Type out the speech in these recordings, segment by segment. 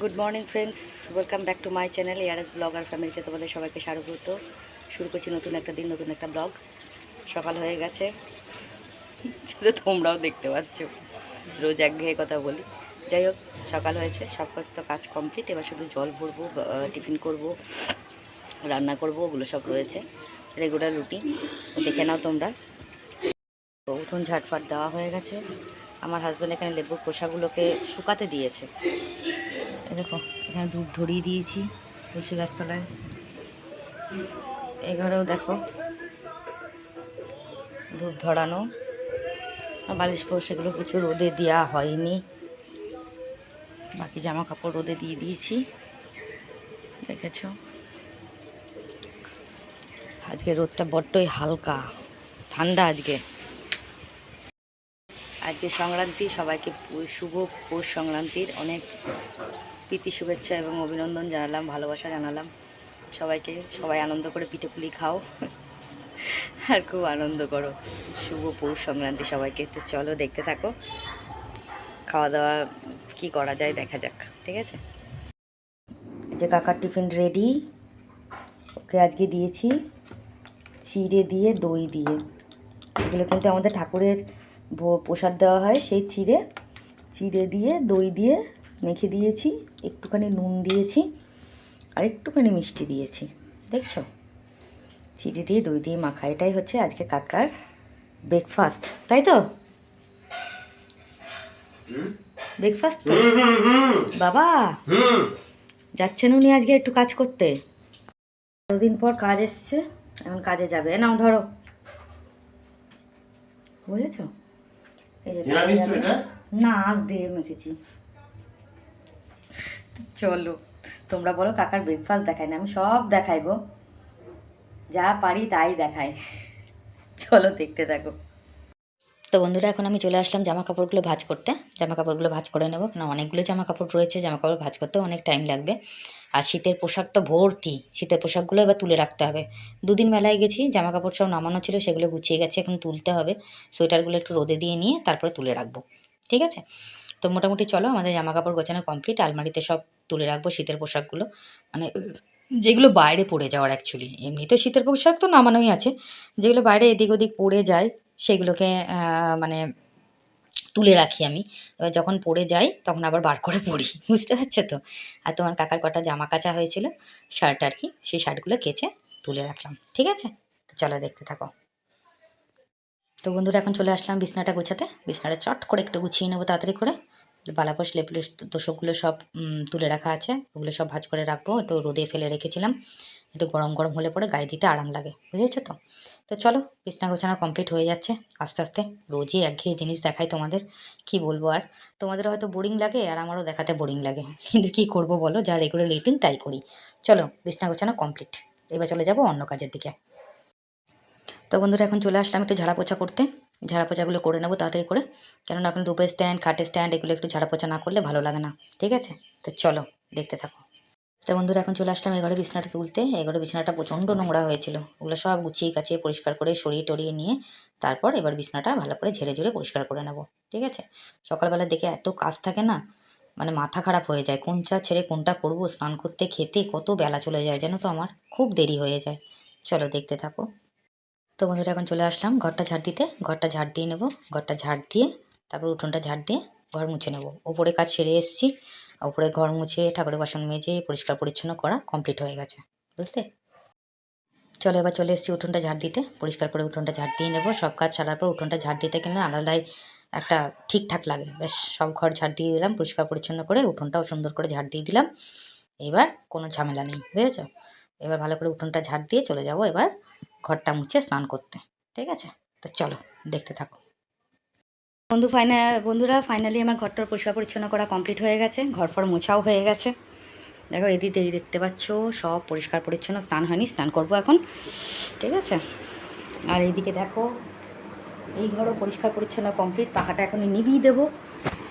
Good morning friends welcome back to my channel ARS blogger ফ্যামিলিতে তোমাদের সবাইকে স্বাগত। শুরু করছি নতুন একটা দিন, নতুন একটা ব্লগ। সকাল হয়ে গেছে। শুধু তোমরাও দেখতে পাচ্ছ। রোজ একঘেয়ে কথা বলি। যাই হোক, সকাল হয়েছে। সব কাজ তো কাজ কমপ্লিট এবার শুধু জল ভরবো টিফিন করব, রান্না করব, ওগুলো সব রয়েছে। রেগুলার রুটিন দেখে নাও তোমরা। তো উঠোন ঝাটফাট দেওয়া হয়ে গেছে। আমার হাজব্যান্ড এখানে লেবুর খোসাগুলোকে শুকাতে দিয়েছে। দেখো, এখানে দুধ ধরিয়ে দিয়েছি তুলসী গাছতলায় এই ঘরেও দেখো ধূপ ধরানো। বালিশ পর সেগুলো কিছু রোদে দেওয়া হয়নি। বাকি জামা কাপড় রোদে দিয়ে দিয়েছি, দেখেছ? আজকে রোদটা বড্ডই হালকা, ঠান্ডা আজকে। আজকে সংক্রান্তি, সবাইকে শুভ পৌষ সংক্রান্তির অনেক প্রীতি শুভেচ্ছা এবং অভিনন্দন জানালাম, ভালোবাসা জানালাম। সবাইকে, সবাই আনন্দ করে পিঠে পুলি খাও। আর খুব আনন্দ করো। শুভ পৌষ সংক্রান্তি সবাইকে। তো চলো দেখতে থাকো। খাওয়া দাওয়া কি করা যায় দেখা যাক, ঠিক আছে? যে কাকার টিফিন রেডি। ওকে আজকে দিয়েছি চিড়ে দিয়ে দই দিয়ে। এগুলো কিন্তু আমাদের ঠাকুরের প্রসাদ দেওয়া হয় সেই চিড়ে। চিড়ে দিয়ে দই দিয়ে মেখে দিয়েছি একটুখানি নুন দিয়েছি আর একটুখানি মিষ্টি দিয়েছি। দেখছ? চিড়ে দিয়ে দই দিয়ে মাখা এটাই হচ্ছে আজকে কাকার ব্রেকফাস্ট তাই তো? ব্রেকফাস্ট তো? বাবা! যাচ্ছেন উনি আজকে একটু কাজ করতে। দিন পর কাজ এসছে এখন কাজে যাবে। নাও ধরো। বুঝেছ? নিরামিষ তো এটা না? আজ দিয়ে মেখেছি। চলো তোমরা বলো কাকার ব্রেকফাস্ট দেখায় না আমি সব দেখাই গো। যা পারি তাই দেখাই চলো দেখতে থাকো। তো বন্ধুরা, এখন আমি চলে আসলাম জামা কাপড়গুলো ভাজ করতে। জামা কাপড়গুলো ভাজ করে নেব। কারণ অনেকগুলো জামা কাপড় রয়েছে জামা কাপড় ভাজ করতে অনেক টাইম লাগবে। আর শীতের পোশাক তো ভর্তি। শীতের পোশাকগুলো এবার তুলে রাখতে হবে। দুদিন মেলায় গেছি জামা কাপড় সব নামানো ছিল, সেগুলো গুছিয়ে গেছে, এখন তুলতে হবে। সোয়েটারগুলো একটু রোদে দিয়ে নিয়ে তারপরে তুলে রাখব। ঠিক আছে? তো মোটামুটি চলো, আমাদের জামা কাপড় গোছানো কমপ্লিট আলমারিতে সব তুলে রাখব শীতের পোশাকগুলো। মানে যেগুলো বাইরে পড়ে যাওয়ার অ্যাকচুয়ালি এমনি তো শীতের পোশাক তো নামানোই আছে। যেগুলো বাইরে এদিক ওদিক পড়ে যায় সেগুলোকে মানে তুলে রাখি আমি। এবার যখন পড়ে যাই, তখন আবার বার করে পড়ি, বুঝতে পারছ তো? আর তোমার কাকার কটা জামা কাচা হয়েছিল শার্ট আর কি, সেই শার্টগুলো কেচে তুলে রাখলাম, ঠিক আছে? চলো দেখতে থাকো। তো বন্ধুরা, এখন চলে আসলাম বিছনাটা গোছাতে। বিছনাটা চট করে একটু গুছিয়ে নেব তাড়াতাড়ি করে। বালাপোষ লেপুলিশ তোষকগুলো সব তুলে রাখা আছে। ওগুলো সব ভাজ করে রাখব, একটু রোদে ফেলে রেখেছিলাম। একটু গরম গরম হলে পরে গায়ে দিতে আরাম লাগে, বুঝেছ তো? তো চলো, বিছনা গোছানো কমপ্লিট হয়ে যাচ্ছে, আস্তে আস্তে রোজই একঘেয়ে জিনিস দেখাই তোমাদের, কি বলব আর? তোমাদের হয়তো বোরিং লাগে আর আমারও দেখাতে বোরিং লাগে, কিন্তু কী করব বলো? যা রেগুলার রেটিং তাই করি। চলো, বিছনা গোছানো কমপ্লিট এবার চলে যাব অন্য কাজের দিকে। তো বন্ধুরা, এখন চলে আসলাম একটু ঝাড়া পোছা করতে, ঝাড়া পোছাগুলো করে নেব তাড়াতাড়ি করে, কেননা এখন ধূপের স্ট্যান্ড খাটের স্ট্যান্ড এগুলো একটু ঝাড়া পোছা না করলে ভালো লাগে না, ঠিক আছে? তো চলো, দেখতে থাকো। তো বন্ধুরা, এখন চলে আসলাম এঘরে বিছানাটা তুলতে। এঘরে বিছানাটা প্রচণ্ড নোংরা হয়েছিল। ওগুলো সব গুছিয়ে কাচিয়ে পরিষ্কার করে সরিয়ে টরিয়ে নিয়ে তারপর এবার বিছানাটা ভালো করে ঝেড়ে ঝেড়ে পরিষ্কার করে নেব, ঠিক আছে? সকালবেলা দেখে এত কাজ থাকে না মানে মাথা খারাপ হয়ে যায়। কোনটা ছেড়ে কোনটা করব স্নান করতে খেতে কত বেলা চলে যায় জানো তো আমার? খুব দেরি হয়ে যায়। চলো দেখতে থাকো। তো বন্ধুরা, এখন চলে আসলাম ঘরটা ঝাড় দিতে। ঘরটা ঝাড় দিয়ে নেব। ঘরটা ঝাড় দিয়ে, তারপর উঠোনটা ঝাড় দিয়ে ঘর মুছে নেব। ওপরে কাজ সেরে এসেছি। ওপরে ঘর মুছে, ঠাকুরের বাসন মেজে, পরিষ্কার পরিচ্ছন্ন করা কমপ্লিট হয়ে গেছে। বুঝলে? চলো এবার চলে এসেছি উঠোনটা ঝাড় দিতে। পরিষ্কার করে উঠোনটা ঝাড় দিয়ে নেব। সব কাজ ছাড়ার পর উঠোনটা ঝাড় দিতে গেলে আলাদাই একটা ঠিকঠাক লাগে। বেশ, সব ঘর ঝাড় দিয়ে দিলাম, পরিষ্কার পরিচ্ছন্ন করে উঠোনটাও সুন্দর করে ঝাড় দিয়ে দিলাম। এবার কোনো ঝামেলা নেই, বুঝেছ? এবার ভালো করে উঠোনটা ঝাড় দিয়ে চলে যাব এবার ঘরটা মুছে স্নান করতে। ঠিক আছে? তো চলো, দেখতে থাকো। বন্ধু ফাইনাল বন্ধুরা ফাইনালি আমার ঘরটার পরিষ্কার পরিচ্ছন্ন করা কমপ্লিট হয়ে গেছে। ঘর ফর মোছাও হয়ে গেছে। দেখো, এদিকে দেখতে পাচ্ছ, সব পরিষ্কার পরিচ্ছন্ন, স্নান হয়নি, স্নান করব এখন। ঠিক আছে? আর এইদিকে দেখো, এই ঘরও পরিষ্কার পরিচ্ছন্ন কমপ্লিট পাখাটা এখন নিবিয়ে দেবো।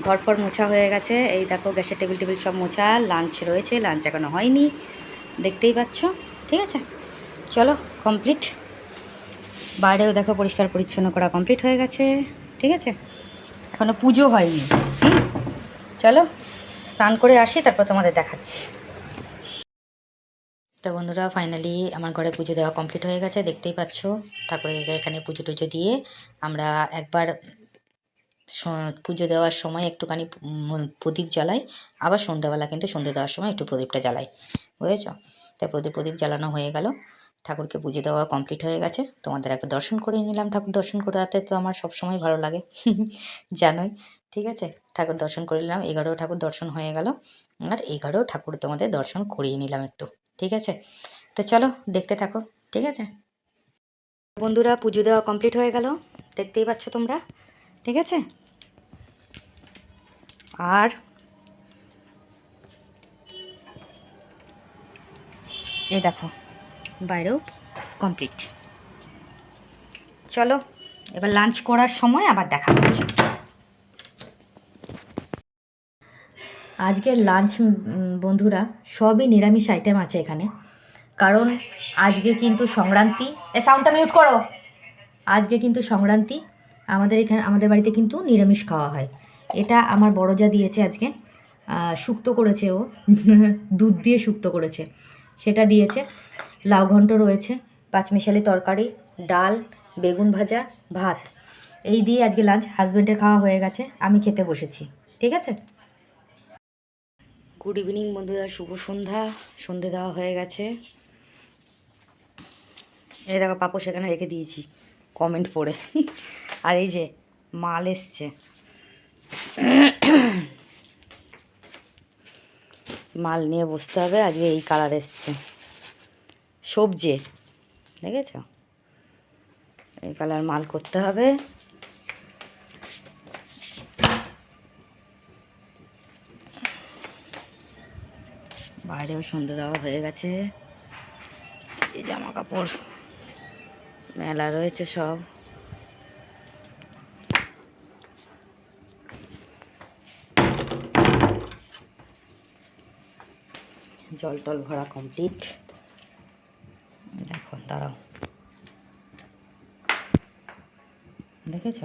ঘর ফর মোছা হয়ে গেছে। এই দেখো, গ্যাসের টেবিল টেবিল সব মোছা লাঞ্চ রয়েছে লাঞ্চ এখনও হয়নি। দেখতেই পাচ্ছ? ঠিক আছে? চলো কমপ্লিট বাইরেও দেখো, পরিষ্কার পরিচ্ছন্ন করা কমপ্লিট হয়ে গেছে। ঠিক আছে? এখনও পুজো হয়নি। চলো, স্নান করে আসি, তারপর তোমাদের দেখাচ্ছি। তো বন্ধুরা ফাইনালি আমার ঘরে পুজো দেওয়া কমপ্লিট হয়ে গেছে, দেখতেই পাচ্ছ। ঠাকুরের এখানে পুজো টুজো দিয়ে আমরা একবার পুজো দেওয়ার সময় একটুখানি প্রদীপ জ্বালাই, আবার সন্ধ্যাবেলা কিন্তু সন্ধ্যে দেওয়ার সময় একটু প্রদীপটা জ্বালাই। বুঝেছ? তাই প্রদীপ প্রদীপ জ্বালানো হয়ে গেল। ঠাকুরকে পুজো দেওয়া কমপ্লিট হয়ে গেছে। তোমাদের একবার দর্শন করে নিলাম। ঠাকুর দর্শন করাতে তো আমার সবসময় ভালো লাগে। জানোই, ঠিক আছে? ঠাকুর দর্শন করে নিলাম এগারো ঠাকুর দর্শন হয়ে গেল। আর এগারো ঠাকুর তোমাদের দর্শন করিয়ে নিলাম একটু, ঠিক আছে? তো চলো, দেখতে থাকো, ঠিক আছে? বন্ধুরা, পুজো দেওয়া কমপ্লিট হয়ে গেল, দেখতেই পাচ্ছ তোমরা, ঠিক আছে? আর এই দেখো বাইরেও কমপ্লিট চলো, এবার লাঞ্চ করার সময় আবার দেখা হচ্ছে। আজকের লাঞ্চ বন্ধুরা, সবই নিরামিষ আইটেম আছে এখানে। কারণ আজকে কিন্তু সংক্রান্তি। এ সাউন্ডটা মিউট করো। আজকে কিন্তু সংক্রান্তি। আমাদের এখানে, আমাদের বাড়িতে কিন্তু নিরামিষ খাওয়া হয়। এটা আমার বড় যা দিয়েছে আজকে। শুক্তো করেছে ও। দুধ দিয়ে শুক্তো করেছে। সেটা দিয়েছে। লাউ ঘন্ট রয়েছে, পাঁচমিশালি তরকারি, ডাল, বেগুন ভাজা, ভাত। এই দিয়ে আজকে লাঞ্চ হাজব্যান্ডের খাওয়া হয়ে গেছে, আমি খেতে বসেছি, ঠিক আছে? গুড ইভিনিং বন্ধুরা, শুভ সন্ধ্যা, সন্ধে দেওয়া হয়ে গেছে। এই দেখো পাপো সেখানে রেখে দিয়েছি কমেন্ট পড়ে। আর এই যে, মাল এসছে। মাল নিয়ে বসতে হবে, আজকে এই কালার এসছে। সবজি, দেখেছ? এই কালার মাল করতে হবে। বাইরেও সন্ধে দেওয়া হয়ে গেছে। এই জামা কাপড় মেলা রয়েছে সব। জল টল ভরা কমপ্লিট দাঁড়াও। দেখেছ?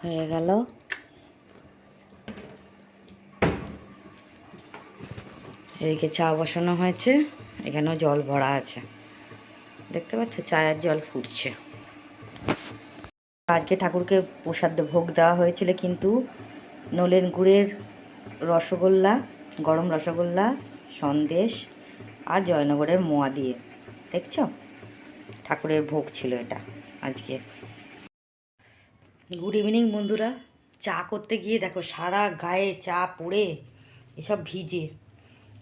হয়ে গেল। এদিকে চা বসানো হয়েছে, এখানেও জল ভরা আছে। দেখতে পাচ্ছ? চায়ের জল ফুটছে। আজকে ঠাকুরকে প্রসাদ ভোগ দেওয়া হয়েছিল কিন্তু নলেন গুড়ের রসগোল্লা, গরম রসগোল্লা, সন্দেশ আর জয়নগরের মোয়া দিয়ে, দেখছ? ঠাকুরের ভোগ ছিল এটা আজকে। গুড ইভিনিং বন্ধুরা। চা করতে গিয়ে দেখো, সারা গায়ে চা পড়ে, এসব ভিজে।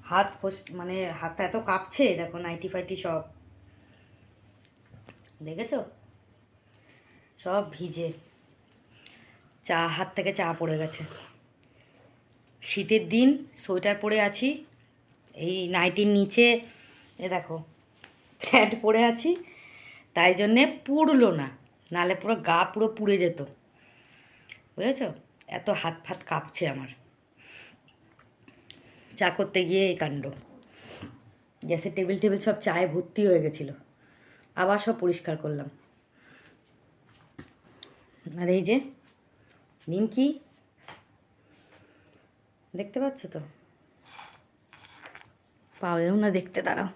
হাত ফস মানে হাতটা এত কাঁপছে, দেখো, নাইটি ফাইটি সব। দেখেছ? সব ভিজে। চা, হাত থেকে চা পড়ে গেছে। শীতের দিন, সোয়েটার পরে আছি। এই নাইটির নিচে, এ দেখো, প্যান্ট পরে আছি, তাই জন্যে পুড়লো না নালে পুরো গা পুরো পুড়ে যেত, বুঝেছ? এত হাত ফাত কাঁপছে আমার। চা করতে গিয়ে এই কাণ্ড। গ্যাসের টেবিল টেবিল সব চায়ে ভর্তি হয়ে গেছিল, আবার সব পরিষ্কার করলাম। আর এই যে, নিমকি, দেখতে পাচ্ছ তো? পাবেও না দেখতে দাঁড়াও।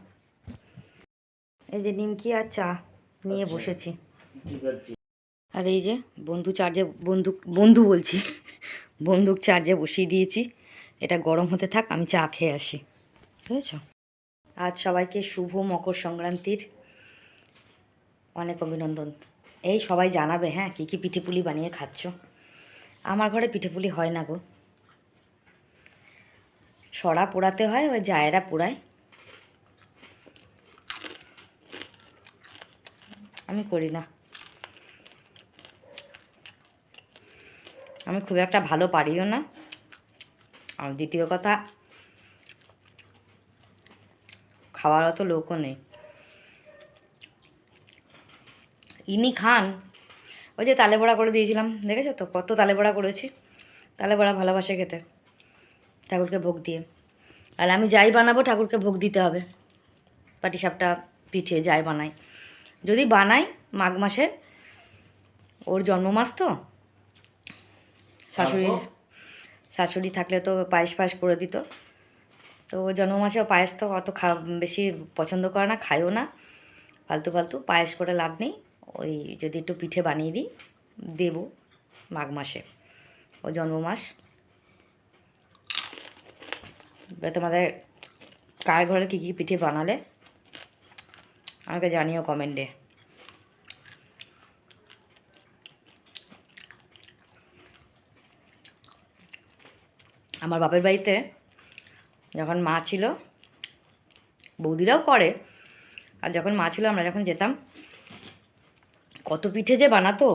এই যে নিমকি আর চা নিয়ে বসেছি। আর এই যে বন্ধু চার্জে বন্দুক বন্ধু বলছি বন্দুক চার্জে বসিয়ে দিয়েছি। এটা গরম হতে থাক আমি চা খেয়ে আসি। বুঝেছ? আজ সবাইকে শুভ মকর সংক্রান্তির অনেক অভিনন্দন। এই সবাই জানাবে হ্যাঁ কী কী পিঠেপুলি বানিয়ে খাচ্ছ? আমার ঘরে পিঠেপুলি হয় না গো। সরা পোড়াতে হয়, ওই জায়েরা পোড়ায় আমি করি না। আমি খুব একটা ভালো পারিও না। আর দ্বিতীয় কথা, খাওয়ার অত লোকও নেই। ইনি খান। ওই যে তালে বড়া করে দিয়েছিলাম, দেখেছ তো? কত তালে বড়া করেছি। তালে বড়া ভালোবাসে খেতে। ঠাকুরকে ভোগ দিয়ে। আর আমি যাই বানাবো ঠাকুরকে ভোগ দিতে হবে। পাটিসাপটা পিঠে যাই বানাই যদি বানাই মাঘ মাসে ওর জন্মমাস তো। শাশুড়ি শাশুড়ি থাকলে তো পায়েস পায়েস করে দিত। তো জন্মমাসেও পায়েস তো অত খা বেশি পছন্দ করে না খায়ও না। ফালতু ফালতু পায়েস করে লাভ নেই। ওই যদি একটু পিঠে বানিয়ে দিই দেবো মাঘ মাসে। ও জন্মমাস। তোমাদের কার ঘরে কী কী পিঠে বানালে? আমাকে জানিও কমেন্টে আমার বাপের বাড়িতে যখন মা ছিল, বৌদিরাও করে, আর যখন মা ছিল আমরা যখন যেতাম, কত পিঠে যে বানাতো?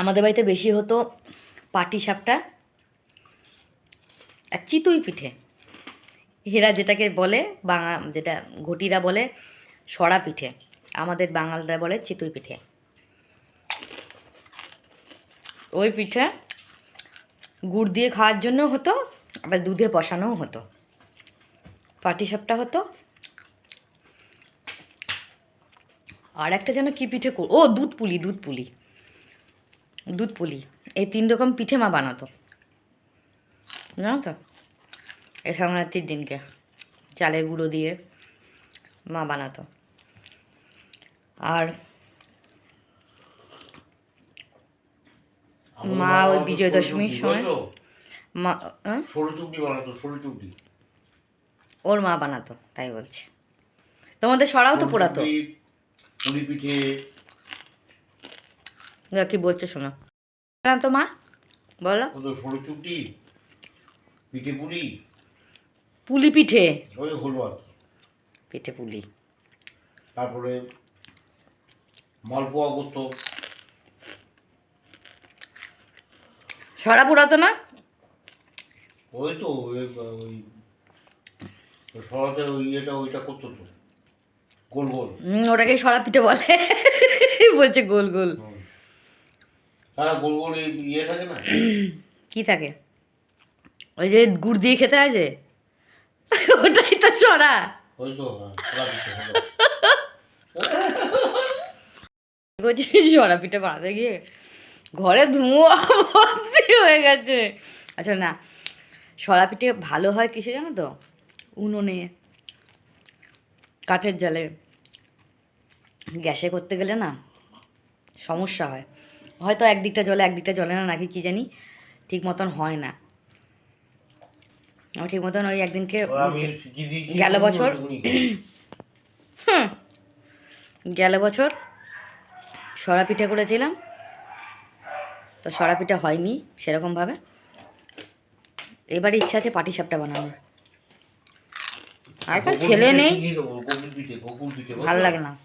আমাদের বাড়িতে বেশি হতো পাটি সাপটা আর চিতুই পিঠে। হেরা যেটাকে বলে বাঙা, যেটা ঘটিরা বলে সরা পিঠে। আমাদের বাঙালরা বলে চিতুই পিঠে। ওই পিঠে গুড় দিয়ে খাওয়ার জন্য হতো, আবার দুধে বসানোও হতো। পাটিসাপটা হতো। আর একটা যেন কী পিঠে ও দুধ পুলি দুধ পুলি। দুধ পুলি। এই তিন রকম পিঠে মা বানাতো। জানো তো? এই সংক্রান্তির দিনকে চালের গুঁড়ো দিয়ে মা বানাতো। আর মা ওই বিজয় দশমীর সময় মা বানাতো ওর মা বানাতো তাই বলছি। তোমাদের সরাও তো পোড়াতো। পিঠে। কি বলছো শোনো। বানাতো মা বলো। সরু চুবড়ি পিঠে পুরি পুলি পিঠে? ওই হলো আর কি। পিঠে পুলি। তারপরে মালপোয়া করতো। সরা পোড়াতো না? ওই তো ওই সরাতে ওই ইয়েটা ওইটা করতো তো। গোল গোল। হুম, ওটাকে সরা পিঠে বলে। বলছে গোল গোল। হ্যাঁ গোল গোল ইয়ে থাকে না? কি থাকে? ওই যে গুড় দিয়ে খেতে আছে ওটাই তো সরা। তো হ্যাঁ, সরা পিঠে সরা বানাতে গিয়ে ঘরে ধুঁয়ো ভর্তি হয়ে গেছে। আচ্ছা না সরা পিঠে ভালো হয় কিসে জানো তো? উনুনে কাঠের জালে। গ্যাসে করতে গেলে না সমস্যা হয়। হয়তো একদিকটা জলে একদিকটা জলে না নাকি কি জানি? ঠিক মতন হয় না। আমার ঠিক মতন ওই একদিনকে গেল বছর? হুম। গেল বছর সরা পিঠে করেছিলাম। তো সরা পিঠা হয়নি সেরকমভাবে। এবারে ইচ্ছা আছে পাটি সাপটা বানানোর। আর ছেলে নেই। ভালো লাগে না।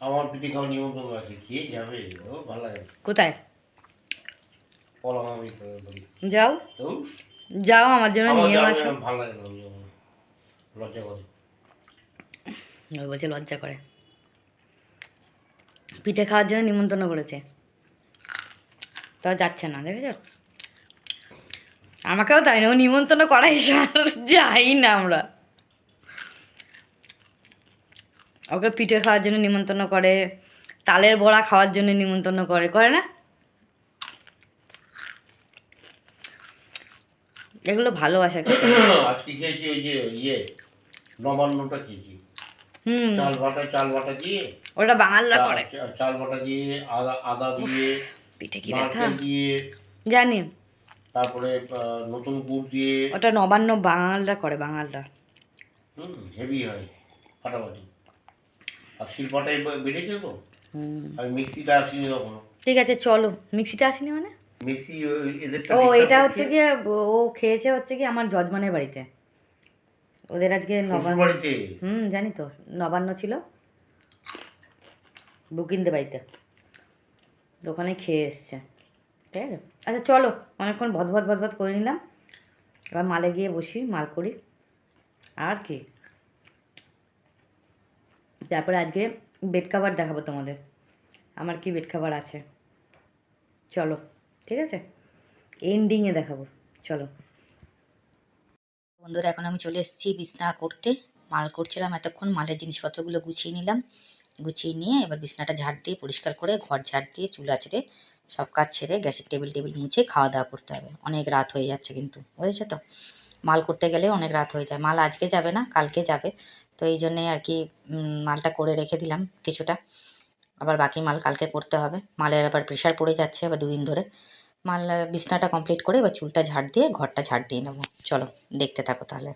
আমার পিঠে খাওয়া নিমন্ত্রণ আছে। কে যাবে? ভালো লাগে। না। কোথায়? আমি যাও। যাও আমার জন্য নিয়ে আসো। ভালো লাগে। লজ্জা করে। ওই বলছে লজ্জা করে। পিঠে খাওয়ার জন্য নিমন্ত্রণ করেছে। তো যাচ্ছে না দেখেছ? আমাকেও তাই না ও নিমন্ত্রণ করাই যাই না আমরা। ওকে পিঠে খাওয়ার জন্য নিমন্ত্রণ করে তালের বড়া খাওয়ার জন্য নিমন্ত্রণ করে করে না? এগুলো ভালোবাসা খেতে। আজকে খেয়েছি ওই যে ইয়ে নবান্নটা খেয়েছি। হুম। চাল বাটা চাল বাটা দিয়ে ওটা বাঙালরা করে। চাল বাটা দিয়ে আদা আদা দিয়ে পিঠে কি ব্যথা? দিয়ে জানি। তারপরে নতুন গুড় দিয়ে। ওটা নবান্ন বাঙালরা করে বাঙালরা। হুম হেভি হয় ফাটাফাটি। আর শিলপাটাই বেড়েছে তো? হুম। আর মিক্সিটা আসিনি কখনো। ঠিক আছে চলো। মিক্সিটা আসেনি মানে? এদেরটা ও এটা হচ্ছে। গিয়ে ও খেয়েছে হচ্ছে কি আমার যজমানের বাড়িতে। ওদের আজকে নবান্ন শ্বশুরবাড়িতে হুম জানি তো নবান্ন ছিল। বুকিনদের বাড়িতে। ওখানে খেয়ে এসছে। ঠিক আছে? আচ্ছা চলো অনেকক্ষণ ভদ ভদ ভদ ভদ করে নিলাম। এবার মালে গিয়ে বসি মাল করি। আর কি? তারপরে আজকে বেড কাভার দেখাবো তোমাদের। আমার কি বেড কাভার আছে? চলো। ঠিক আছে? এন্ডিংয়ে দেখাবো। চলো। বন্ধুরা, এখন আমি চলে এসেছি বিছনা করতে। মাল করছিলাম এতক্ষণ, মালের জিনিসপত্রগুলো গুছিয়ে নিলাম। গুছিয়ে নিয়ে এবার বিছনাটা ঝাড় দিয়ে, পরিষ্কার করে ঘর ঝাড় দিয়ে, চুল আঁচড়ে সব কাজ ছেড়ে গ্যাসের টেবিল টেবিল মুছে খাওয়া দাওয়া করতে হবে। অনেক রাত হয়ে যাচ্ছে কিন্তু, বুঝেছ তো? মাল করতে গেলে অনেক রাত হয়ে যায়। মাল আজকে যাবে না, কালকে যাবে। তো এই জন্যে আর কি মালটা করে রেখে দিলাম কিছুটা। আবার বাকি মাল কালকে করতে হবে। মালের আবার প্রেশার পড়ে যাচ্ছে আবার দুদিন ধরে। মাল বিছনাটা কমপ্লিট করে এবার চুলটা ঝাড় দিয়ে ঘরটা ঝাড় দিয়ে নেব। চলো, দেখতে থাকো তাহলে।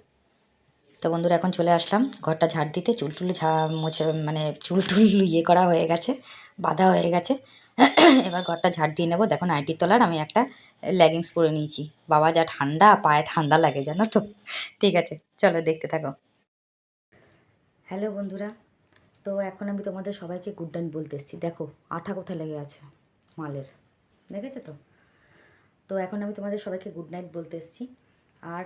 তো বন্ধুরা, এখন চলে আসলাম। ঘরটা ঝাড় দিতে চুল টুল ঝা মুছে মানে চুল টুল ইয়ে করা হয়ে গেছে, বাঁধা হয়ে গেছে। এবার ঘরটা ঝাড় দিয়ে নেব। দেখো, নাইটির তলার আমি একটা লেগিংস পরে নিয়েছি। বাবা, যা ঠান্ডা, পায়ে ঠান্ডা লাগে, জানো তো। ঠিক আছে, চলো, দেখতে থাকো। হ্যালো বন্ধুরা, তো এখন আমি তোমাদের সবাইকে গুড নাইট বলতে এসেছি। দেখো, আঠা কোথায় লেগে আছে? মালের। দেখেছ তো? তো এখন আমি তোমাদের সবাইকে গুড নাইট বলতে এসেছি। আর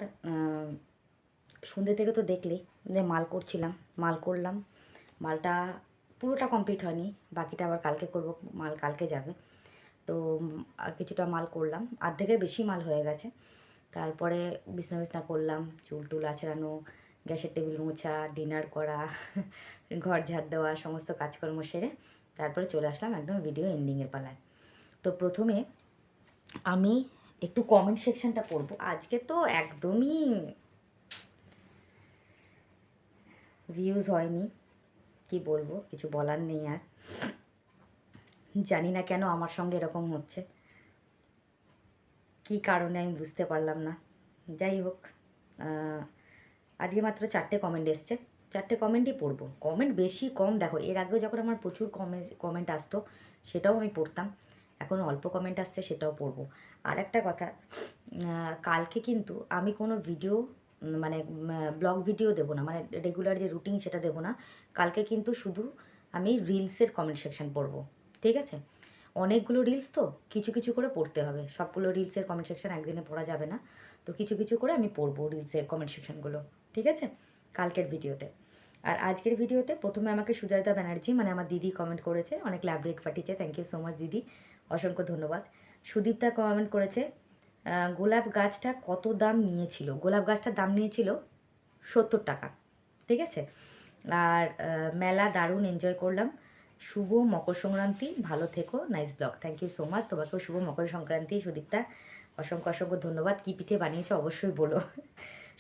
সন্ধ্যে থেকে তো দেখলেই যে মাল করছিলাম, মাল করলাম। মালটা পুরোটা কমপ্লিট হয়নি, বাকিটা আবার কালকে করব, মাল কালকে যাবে। তো কিছুটা মাল করলাম, অর্ধেকের বেশি মাল হয়ে গেছে। তারপরে বিছনা বিছনা করলাম, চুল টুল আছড়ানো, গ্যাসের টেবিল মোছা, ডিনার করা, ঘর ঝাড় দেওয়া, সমস্ত কাজকর্ম সেরে তারপরে চলে আসলাম একদম ভিডিও এন্ডিংয়ের পালায়। তো প্রথমে আমি একটু কমেন্ট সেকশনটা পড়ব। আজকে তো একদমই ভিউজ হয়নি। কি বলব, কিছু বলার নেই আর। জানি না কেন আমার সঙ্গে এরকম হচ্ছে। কি কারণে আমি বুঝতে পারলাম না। যাই হোক আজকে মাত্র চারটে কমেন্ট এসছে। চারটে কমেন্টই পড়ব। কমেন্ট বেশি কম, দেখো, এর আগেও যখন আমার প্রচুর কমেন্ট কমেন্ট আসতো, সেটাও আমি পড়তাম। এখন অল্প কমেন্ট আসছে সেটাও পড়ব। আর একটা কথা কালকে কিন্তু আমি কোনো ভিডিও মানে ব্লগ ভিডিও দেবো না মানে রেগুলার যে রুটিন সেটা দেবো না। কালকে কিন্তু শুধু আমি রিলসের কমেন্ট সেকশন পড়ব, ঠিক আছে? অনেকগুলো রিলস তো, কিছু কিছু করে পড়তে হবে। সবগুলো রিলসের কমেন্ট সেকশন একদিনে পড়া যাবে না। তো কিছু কিছু করে আমি পড়ব রিলসের কমেন্ট সেকশনগুলো ঠিক আছে? কালকের ভিডিওতে আর আজকের ভিডিওতে প্রথমে আমাকে সুজাতা ব্যানার্জি মানে আমার দিদি কমেন্ট করেছে, অনেক লাভ রেক পাঠিয়েছে থ্যাংক ইউ সো মাচ দিদি। অসংখ্য ধন্যবাদ। সুদীপ্তা কমেন্ট করেছে গোলাপ গাছটা কত দাম নিয়েছিল? গোলাপ গাছটার দাম নিয়েছিল সত্তর টাকা, ঠিক আছে? আর মেলা দারুণ এনজয় করলাম। শুভ মকর সংক্রান্তি, ভালো থেকো nice blog thank you so much তোমাকেও শুভ মকর সংক্রান্তি সুদীপ্তা অসংখ্য অসংখ্য ধন্যবাদ। কী পিঠে বানিয়েছো অবশ্যই বলো।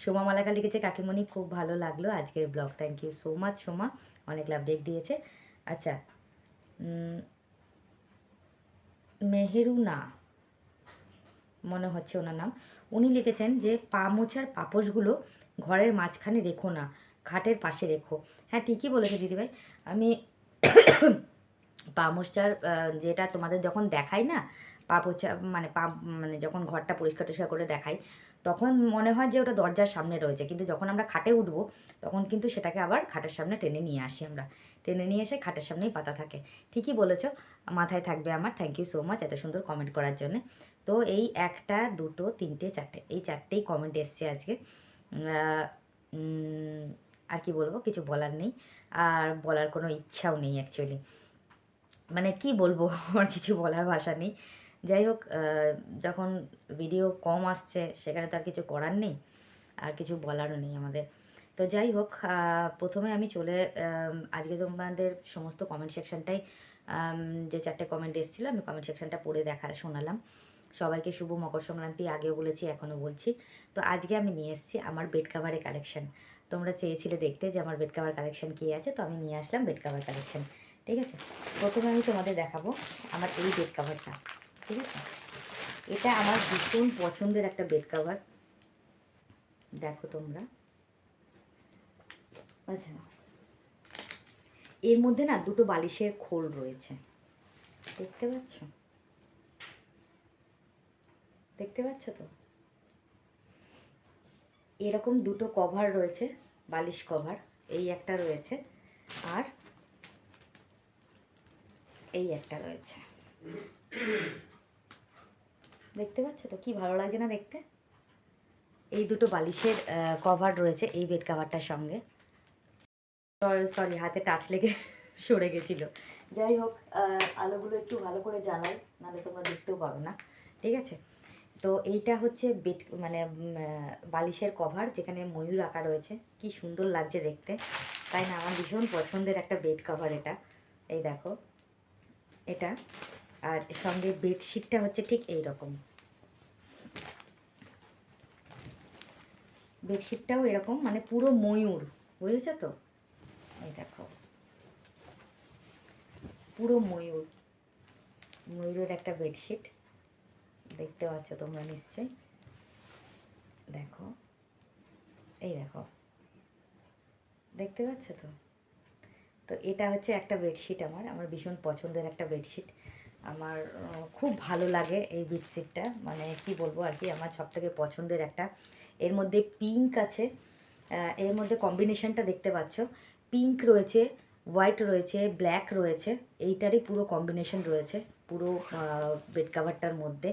সোমা মালাকা লিখেছে, কাকিমণি খুব ভালো লাগল আজকের blog thank you so much Soma. অনেক লাভ ডেক দিয়েছে। আচ্ছা মেহেরুনা, মনে হচ্ছে ওনার নাম, উনি লিখেছেন যে পা মোছার পাপোশগুলো ঘরের মাঝখানে রেখো না, খাটের পাশে রেখো। হ্যাঁ ঠিকই বলেছে দিদিভাই। আমি পা মোছার যেটা তোমাদের যখন দেখাই না, পা পোছা মানে পা মানে যখন ঘরটা পরিষ্কার টরিষ্কার করে দেখাই তখন মনে হয় যে ওটা দরজার সামনে রয়েছে। কিন্তু যখন আমরা খাটে উঠবো, তখন কিন্তু সেটাকে আবার খাটের সামনে টেনে নিয়ে আসি আমরা। টেনে নিয়ে এসে খাটের সামনেই পাতা থাকে। ঠিকই বলেছ, মাথায় থাকবে আমার। থ্যাংক ইউ সো মাচ এত সুন্দর কমেন্ট করার জন্য। তো এই একটা, দুটো, তিনটে, চারটে, এই চারটেই কমেন্ট এসছে আজকে। আর কি বলব, কিছু বলার নেই। আর বলার কোনো ইচ্ছাও নেই অ্যাকচুয়ালি মানে কি বলব, আমার কিছু বলার ভাষা নেই। যাই হোক যখন ভিডিও কম আসছে, সেখানে তো আর কিছু করার নেই, আর কিছু বলারও নেই আমাদের। তো যাই হোক প্রথমে আমি চলে আজকে তোমাদের সমস্ত কমেন্ট সেকশনটাই যে চারটে কমেন্ট এসেছিল, আমি কমেন্ট সেকশনটা পড়ে দেখা, শোনালাম। সবাইকে শুভ মকর সংক্রান্তি, আগেও বলেছি, এখনও বলছি। তো আজকে আমি নিয়ে এসেছি আমার বেড কাভারের কালেকশন তোমরা চেয়েছিলে দেখতে যে আমার বেড কাভার কালেকশন কী আছে, তো আমি নিয়ে আসলাম বেড কাভার কালেকশন ঠিক আছে? প্রথমে আমি তোমাদের দেখাবো আমার এই বেড কাভারটা ঠিক আছে? এটা আমার ভীষণ পছন্দের একটা বেড কাভার দেখো তোমরা। আচ্ছা। এর মধ্যে না দুটো বালিশের খোল রয়েছে। দেখতে পাচ্ছ? দেখতে পাচ্ছ তো? এরকম দুটো কভার রয়েছে, বালিশ কভার এই একটা রয়েছে আর এই একটা রয়েছে। দেখতে পাচ্ছ তো? কি ভালো লাগছে না দেখতে? এই দুটো বালিশের কভার রয়েছে এই বেড কাভারটার সঙ্গে। সরি হাতে টাচ লেগে সরে গেছিল। যাই হোক আলোগুলো একটু ভালো করে জ্বালাই নাহলে তোমরা দেখতেও পাবে না। ঠিক আছে? তো এইটা হচ্ছে বেড মানে বালিশের কভার যেখানে ময়ূর আঁকা রয়েছে। কি সুন্দর লাগছে দেখতে। তাই না? আমার ভীষণ পছন্দের একটা বেড কভার এটা। এই দেখো, এটা। আর সঙ্গে বেডশিটটা হচ্ছে ঠিক এই রকম বেডশিটটাও এরকম মানে পুরো ময়ূর, বুঝেছ তো? এই দেখো। পুরো ময়ূর, ময়ূরের একটা বেডশিট দেখতে পাচ্ছ তোমরা নিশ্চয়ই? দেখো, এই দেখো। দেখতে পাচ্ছ তো? তো এটা হচ্ছে একটা বেডশিট আমার আমার ভীষণ পছন্দের একটা বেডশিট আমার খুব ভালো লাগে এই বেডশিটটা মানে কি বলব আর কি, আমার সব থেকে পছন্দের একটা। এর মধ্যে পিঙ্ক আছে এর মধ্যে কম্বিনেশনটা দেখতে পাচ্ছ। পিঙ্ক রয়েছে হোয়াইট রয়েছে ব্ল্যাক রয়েছে। এইটারই পুরো কম্বিনেশন রয়েছে। পুরো বেড কাভারটার মধ্যে।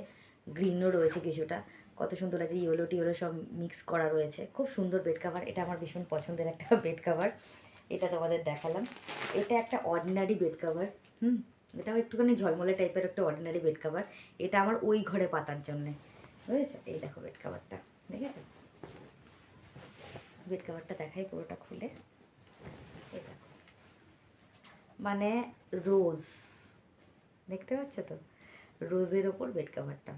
গ্রিনও রয়েছে কিছুটা। কত সুন্দর আছে ইয়েলো টিয়েলো সব মিক্স করা রয়েছে। খুব সুন্দর বেড কাভার এটা আমার ভীষণ পছন্দের একটা বেড কাভার এটা তোমাদের দেখালাম। এটা একটা অর্ডিনারি বেড কাভার হুম? এটাও একটুখানি ঝলমলে টাইপের একটা অর্ডিনারি বেড কাভার এটা আমার ওই ঘরে পাতার জন্যে। বুঝেছ? এই দেখো বেড কাভারটা দেখেছ? বেড কাভারটা দেখাই পুরোটা খুলে। মানে রোজ দেখতে পাচ্ছ তো? রোজের ওপর বেড কাভারটা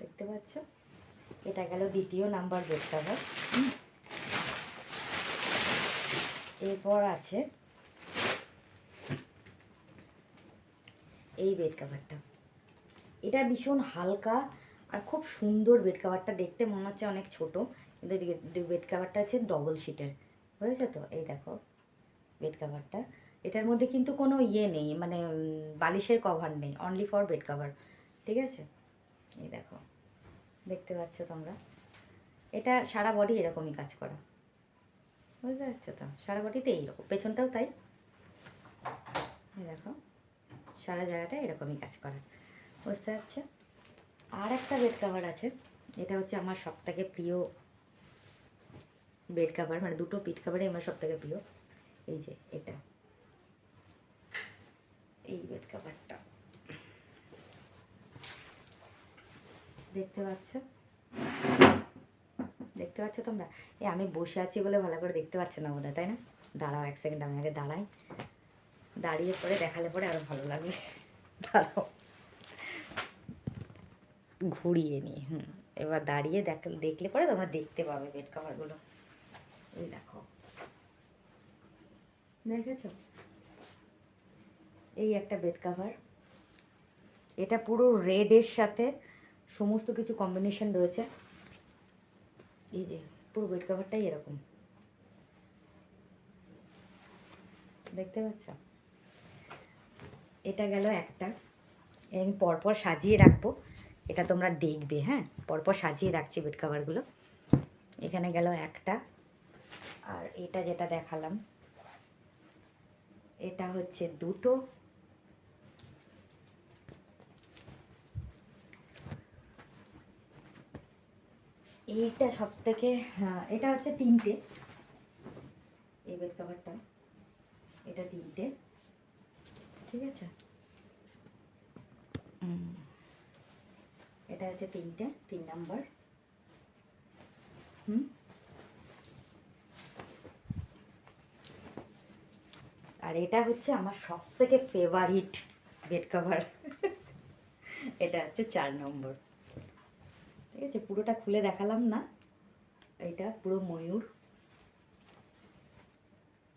দেখতে পাচ্ছ? এটা গেল দ্বিতীয় নাম্বার বেড কাভার এরপর আছে এই বেড কাভারটা এটা ভীষণ হালকা আর খুব সুন্দর বেড কাভারটা দেখতে মনে হচ্ছে অনেক ছোট, কিন্তু বেড কাভারটা হচ্ছে ডবল শিটের বুঝেছ তো? এই দেখো বেড কাভারটা এটার মধ্যে কিন্তু কোনো ইয়ে নেই মানে বালিশের কভার নেই অনলি ফর বেড কাভার ঠিক আছে? এই দেখো, দেখতে পাচ্ছ তোমরা? এটা সারা বডি এরকমই কাজ করা, বুঝতে পারছ তো? সারা বডিতে এইরকম পেছনটাও তাই। দেখো। সারা জায়গাটা এরকমই কাজ করা বুঝতে পারছ? আর একটা বেড কাভার আছে। এটা হচ্ছে আমার সব থেকে প্রিয় বেড কাভার মানে দুটো পিঠ কাভারই আমার সব থেকে প্রিয়। এই যে এটা। এই বেড কাভারটা দেখতে পাচ্ছ? দেখতে পাচ্ছ তোমরা? এ, আমি বসে আছি বলে ভালো করে দেখতে পাচ্ছ না বোধহয়, তাই না? দাঁড়াও এক সেকেন্ড আমি আগে দাঁড়াই। দাঁড়িয়ে পরে দেখালে পরে আরও ভালো লাগবে। দাঁড়াও। ঘুরিয়ে নিই, হুম। এবার দাঁড়িয়ে দেখ, দেখলে পরে তোমরা দেখতে পাবে বেড কাভারগুলো এই দেখো। দেখেছ? এই একটা বেড কাভার এটা পুরো রেডের সাথে সমস্ত কিছু কম্বিনেশন রয়েছে। এই যে, পুরো বেড কাভারটাই এরকম। দেখতে পাচ্ছ? এটা গেল একটা। আমি পরপর সাজিয়ে রাখব। এটা তোমরা দেখবে হ্যাঁ? পরপর সাজিয়ে রাখছি বেড কাভারগুলো এখানে গেল একটা। আর এটা যেটা দেখালাম, এটা হচ্ছে দুটো। এইটা সব থেকে হ্যাঁ এটা হচ্ছে তিনটে। এই বেড কাভারটা এটা তিনটে। ঠিক আছে? এটা হচ্ছে তিনটে তিন নাম্বার। হুম? আর এটা হচ্ছে আমার সব থেকে ফেভারিট বেড কভার এটা হচ্ছে চার নম্বর। ঠিক আছে পুরোটা খুলে দেখালাম না। এটা পুরো ময়ূর।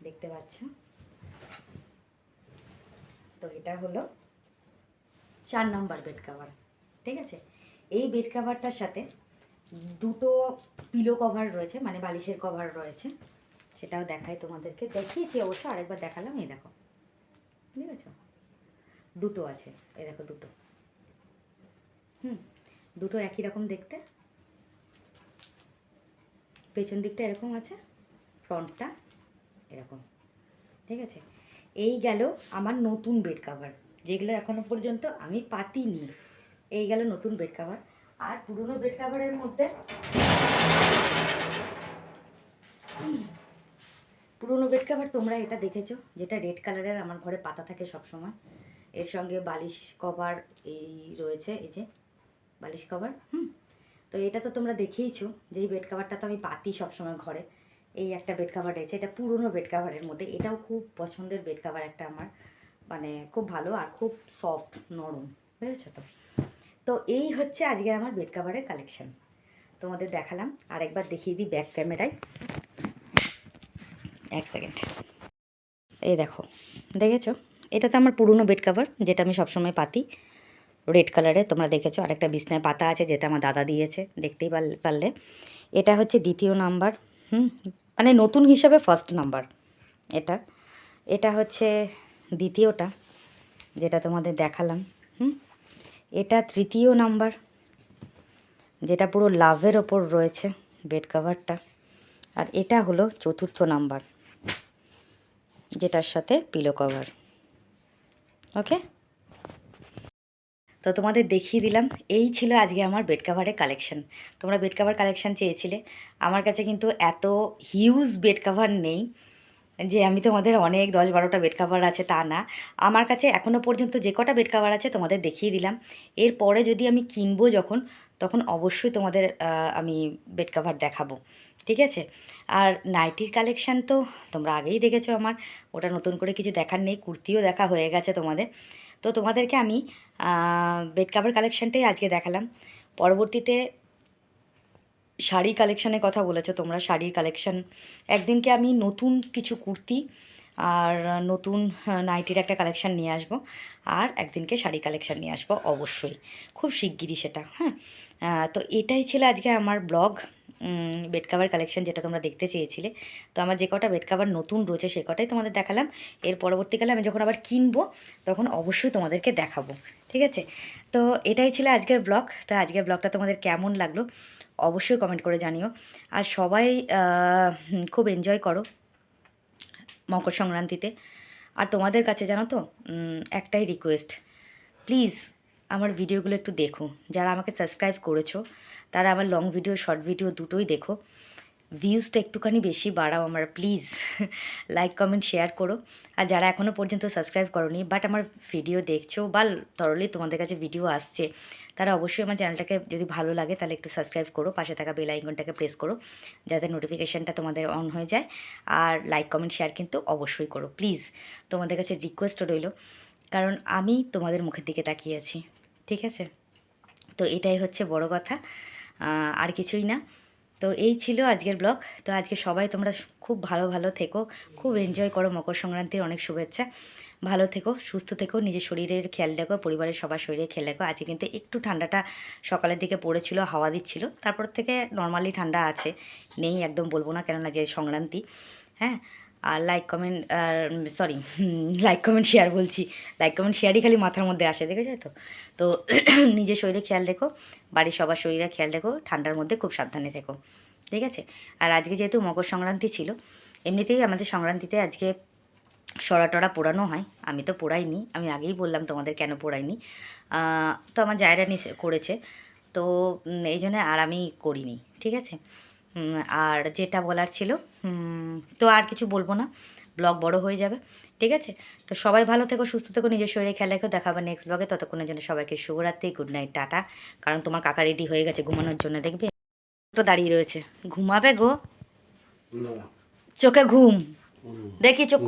দেখতে পাচ্ছ? তো এটা হলো চার নম্বর বেড কভার ঠিক আছে? এই বেড কভারটার সাথে দুটো পিলো কভার রয়েছে মানে বালিশের কভার রয়েছে। সেটাও দেখাই তোমাদেরকে। দেখিয়েছি অবশ্য, আরেকবার দেখালাম, এই দেখো। ঠিক আছে দুটো আছে, এই দেখো দুটো। হুম, দুটো একই রকম দেখতে। পেছন দিকটা এরকম আছে ফ্রন্টটা এরকম। ঠিক আছে? এই গেল আমার নতুন বেড কাভার যেগুলো এখনও পর্যন্ত আমি পাতিনি এই গেল নতুন বেড কাভার আর পুরনো বেড কাভারের মধ্যে পুরনো বেড কাভার তোমরা এটা দেখেছ, যেটা রেড কালারের আমার ঘরে পাতা থাকে সব সময় এর সঙ্গে বালিশ কভার এই রয়েছে, এই যে বালিশ কভার হুম? তো এটা তো তোমরা দেখেইছো যে এই বেড কাভারটা তো আমি পাতি সবসময় ঘরে। এই একটা বেড কাভার রয়েছে। এটা পুরনো বেড কাভারের মধ্যে। এটাও খুব পছন্দের বেড কাভার একটা আমার। মানে খুব ভালো আর খুব সফট নরম। বুঝেছ তো? তো এই হচ্ছে আজকের আমার বেড কাভারের কালেকশন তোমাদের দেখালাম। আর একবার দেখিয়ে দিই ব্যাক ক্যামেরায় এক সেকেন্ড এই দেখো। দেখেছ? এটা তো আমার পুরনো বেড কাভার যেটা আমি সবসময় পাতি। রেড কালারে তোমরা দেখেছ। আরেকটা বিছনায় পাতা আছে, যেটা আমার দাদা দিয়েছে। দেখতেই পারলে। এটা হচ্ছে দ্বিতীয় নাম্বার হুম মানে নতুন হিসাবে ফার্স্ট নাম্বার এটা এটা হচ্ছে দ্বিতীয়টা, যেটা তোমাদের দেখালাম, হুম? এটা তৃতীয় নাম্বার যেটা পুরো লাভের ওপর রয়েছে বেড কাভারটা আর এটা হলো চতুর্থ নাম্বার যেটার সাথে পিলো কভার ওকে তো তোমাদের দেখিয়ে দিলাম, এই ছিল আজকে আমার বেড কাভারের কালেকশন তোমরা বেড কাভার কালেকশন চেয়েছিলে, আমার কাছে কিন্তু এত হিউজ বেড কাভার নেই যে আমি তোমাদের অনেক দশ বারোটা বেড কাভার আছে তা না। আমার কাছে এখনও পর্যন্ত যে কটা বেড কাভার আছে তোমাদের দেখিয়ে দিলাম। এরপরে যদি আমি কিনবো যখন, তখন অবশ্যই তোমাদের আমি বেড কাভার দেখাবো। ঠিক আছে? আর নাইটির কালেকশান তো তোমরা আগেই দেখেছ আমার, ওটা নতুন করে কিছু দেখার নেই, কুর্তিও দেখা হয়ে গেছে তোমাদের। তো তোমাদেরকে আমি বেড কাভার কালেকশানটাই আজকে দেখালাম। পরবর্তীতে শাড়ি কালেকশানের কথা বলেছ তোমরা শাড়ির কালেকশান একদিনকে আমি নতুন কিছু কুর্তি আর নতুন নাইটির একটা কালেকশান নিয়ে আসব। আর একদিনকে শাড়ি কালেকশান নিয়ে আসব, অবশ্যই। খুব শিগগিরই সেটা হ্যাঁ। তো এটাই ছিল আজকে আমার ব্লগ। বেড কাভার কালেকশন যেটা তোমরা দেখতে চেয়েছিলে। তো আমার যে কটা বেড কাভার নতুন রয়েছে সে কটাই তোমাদের দেখালাম। এর পরবর্তীকালে আমি যখন আবার কিনবো, তখন অবশ্যই তোমাদেরকে দেখাবো। ঠিক আছে? তো এটাই ছিল আজকের ব্লগ। তো আজকের ব্লগটা তোমাদের কেমন লাগল অবশ্যই কমেন্ট করে জানিও। আর সবাই খুব এনজয় করো মকর সংক্রান্তিতে। আর তোমাদের কাছে জানো তো একটাই রিকোয়েস্ট প্লিজ আমার ভিডিওগুলো একটু দেখো। যারা আমাকে সাবস্ক্রাইব করেছ, তারা আমার লং ভিডিও শর্ট ভিডিও দুটোই দেখো। ভিউজটা একটুখানি বেশি বাড়াও আমার প্লিজ লাইক কমেন্ট শেয়ার করো। আর যারা এখনও পর্যন্ত সাবস্ক্রাইব করনি বাট আমার ভিডিও দেখছ বা তরলি তোমাদের কাছে ভিডিও আসছে, তারা অবশ্যই আমার চ্যানেলটাকে যদি ভালো লাগে তাহলে একটু সাবস্ক্রাইব করো, পাশে থাকা বেল আইকনটাকে প্রেস করো, যাতে নোটিফিকেশানটা তোমাদের অন হয়ে যায়। আর লাইক কমেন্ট শেয়ার কিন্তু অবশ্যই করো প্লিজ তোমাদের কাছে রিকোয়েস্ট রইল, কারণ আমি তোমাদের মুখের দিকে তাকিয়ে আছি, ঠিক আছে? তো এটাই হচ্ছে বড় কথা। আর কিছুই না। তো এই ছিল আজকের ব্লগ। তো আজকে সবাই তোমরা খুব ভালো ভালো থেকো। খুব এনজয় করো মকর সংক্রান্তির অনেক শুভেচ্ছা। ভালো থেকো, সুস্থ থেকো, নিজের শরীরের খেয়াল রাখো, পরিবারের সবার শরীরে খেয়াল রাখো। আজকে কিন্তু একটু ঠান্ডাটা সকালের দিকে পড়েছিল, হাওয়া দিচ্ছিল। তারপর থেকে নর্মালি ঠান্ডা আছে, নেই একদম বলব না কেননা যে সংক্রান্তি হ্যাঁ? আর like comment sorry like comment share বলছি। লাইক কমেন্ট শেয়ারই খালি মাথার মধ্যে আসে, দেখেছ তো? তো নিজের শরীরে খেয়াল রেখো, বাড়ির সবার শরীরে খেয়াল রেখো, ঠান্ডার মধ্যে খুব সাবধানে থেকো, ঠিক আছে? আর আজকে যেহেতু মকর সংক্রান্তি ছিল, এমনিতেই আমাদের সংক্রান্তিতে আজকে সরা টরা পোড়ানো হয়। আমি তো পোড়াইনি, আমি আগেই বললাম তোমাদের কেন পোড়াইনি। তো আমার জায়রা করেছে। তো এই জন্য আর আমি করিনি, ঠিক আছে? আর যেটা বলার ছিল তো আর কিছু বলব না। ব্লগ বড় হয়ে যাবে ঠিক আছে? তো সবাই ভালো থেকো সুস্থ থেকো নিজের শরীরে খেয়াল রেখো। দেখাবে নেক্সট ব্লগে ততক্ষণের জন্য সবাইকে শুভরাত্রি গুড নাইট টাটা। কারণ তোমার কাকা রেডি হয়ে গেছে ঘুমানোর জন্য দেখবে? তো দাঁড়িয়ে রয়েছে। ঘুমাবে গো। চোখে ঘুম। দেখি চোখ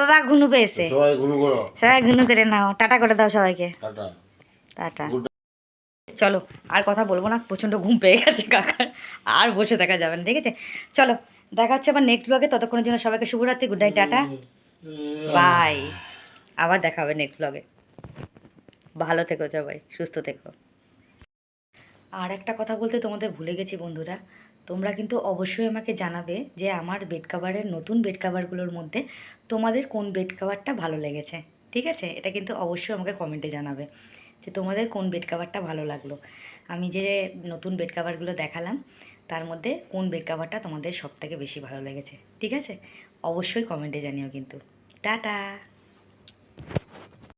বাবা ঘুনু পেয়েছে সবাই ঘুম করো সবাই ঘুনু করে নাও। টাটা করে দাও সবাইকে। টাটা। চলো, আর কথা বলব না, প্রচণ্ড ঘুম পেয়ে গেছে কাকার। আর বসে থাকা যাবে না, ঠিক আছে? চলো, দেখা হচ্ছে আবার নেক্সট ব্লগে ততক্ষণের জন্য সবাইকে শুভরাত্রি গুড নাইট টাটা। বাই আবার দেখা হবে নেক্সট ব্লগে ভালো থেকো সবাই, সুস্থ থেকো। আর একটা কথা বলতে তোমাদের ভুলে গেছি বন্ধুরা, তোমরা কিন্তু অবশ্যই আমাকে জানাবে যে আমার বেড কাভারের নতুন বেড কাভারগুলোর মধ্যে তোমাদের কোন বেড কাভারটা ভালো লেগেছে, ঠিক আছে? এটা কিন্তু অবশ্যই আমাকে কমেন্টে জানাবে। যে তোমাদের কোন বেড কাভারটা ভালো লাগল। আমি যে নতুন বেড কাভারগুলো দেখালাম, তার মধ্যে কোন বেড কাভারটা তোমাদের সব থেকে বেশি ভালো লেগেছে, ঠিক আছে? অবশ্যই কমেন্টে জানিও কিন্তু। টাটা!